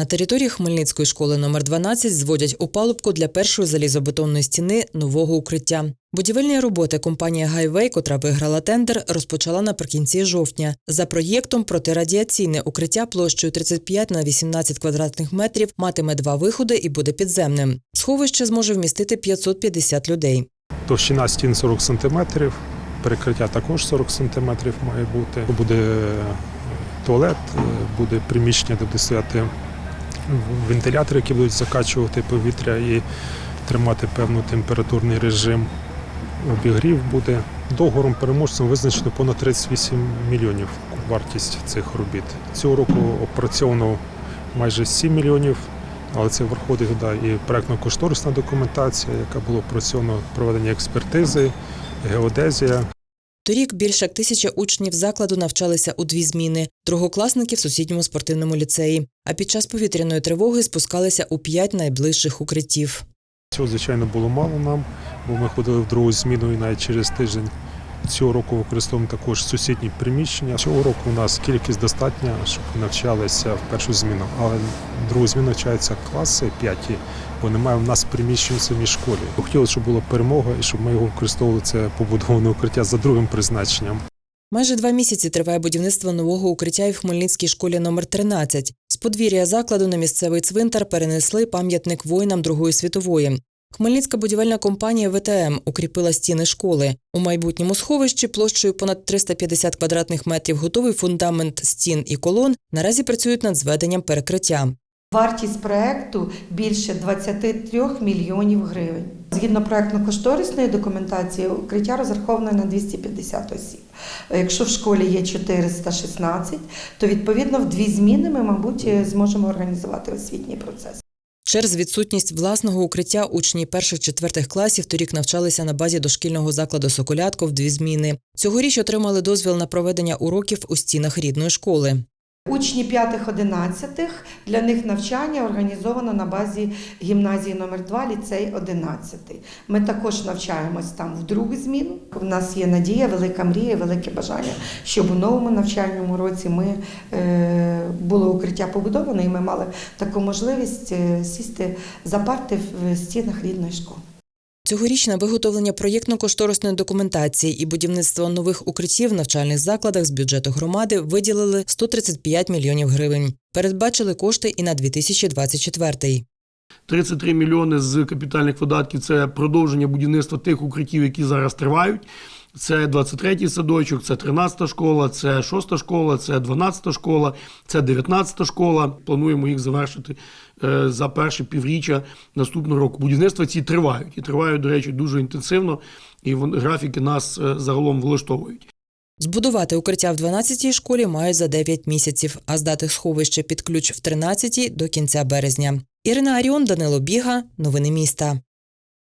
На території Хмельницької школи номер 12 зводять опалубку для першої залізобетонної стіни нового укриття. Будівельні роботи компанія Гайвей, котра виграла тендер, розпочала наприкінці жовтня. За проєктом протирадіаційне укриття площею 35 на 18 квадратних метрів матиме два виходи і буде підземним. Сховище зможе вмістити 550 людей. Товщина стін 40 см, перекриття також 40 см має бути. Буде туалет, буде приміщення, де буде стояти вентилятори, які будуть закачувати повітря і тримати певний температурний режим. Обігрів буде. Договором переможцем визначено понад 38 мільйонів вартість цих робіт. Цього року опрацьовано майже 7 мільйонів, але це враховує да, і проектно-кошторисна документація, яка була опрацьована проведення експертизи, геодезія. Торік більше як тисяча учнів закладу навчалися у дві зміни другокласники в сусідньому спортивному ліцеї. А під час повітряної тривоги спускалися у п'ять найближчих укриттів. Цього, звичайно, було мало нам, бо ми ходили в другу зміну і навіть через тиждень. Цього року використовуємо також сусідні приміщення. Цього року у нас кількість достатня, щоб навчалися в першу зміну. Але другу зміну навчаються класи п'яті, бо немає в нас приміщень в самій школі. Хотілося, щоб була перемога і щоб ми його використовували це побудоване укриття за другим призначенням. Майже два місяці триває будівництво нового укриття і в Хмельницькій школі номер 13 З подвір'я закладу на місцевий цвинтар перенесли пам'ятник воїнам Другої світової. Хмельницька будівельна компанія ВТМ укріпила стіни школи. У майбутньому сховищі площею понад 350 квадратних метрів готовий фундамент стін і колон. Наразі працюють над зведенням перекриття. Вартість проекту більше 23 мільйонів гривень. Згідно проектно-кошторисної документації, укриття розраховане на 250 осіб. Якщо в школі є 416, то відповідно в дві зміни ми, мабуть, зможемо організувати освітній процес. Через відсутність власного укриття учні перших-четвертих класів торік навчалися на базі дошкільного закладу Соколятко в дві зміни. Цьогоріч отримали дозвіл на проведення уроків у стінах рідної школи. Учні 5-11 для них навчання організовано на базі гімназії номер 2 ліцей 11. Ми також навчаємось там в другу зміну. У нас є надія, велика мрія, велике бажання, щоб у новому навчальному році ми е, було укриття побудоване, і ми мали таку можливість е, сісти за парти в стінах рідної школи. Цьогоріч на виготовлення проєктно-кошторисної документації і будівництво нових укриттів в навчальних закладах з бюджету громади виділили 135 мільйонів гривень. Передбачили кошти і на 2024. 33 мільйони з капітальних видатків це продовження будівництва тих укриттів, які зараз тривають. Це 23-й садочок, це 13-та школа, це 6-та школа, це 12-та школа, це 19-та школа. Плануємо їх завершити е, за перше півріччя наступного року. Будівництва ці тривають і тривають, до речі, дуже інтенсивно, і графіки нас е, загалом влаштовують. Збудувати укриття в 12-й школі мають за 9 місяців, а здати сховище під ключ в 13-й до кінця березня. Ірина Аріон, Данило Біга. Новини міста.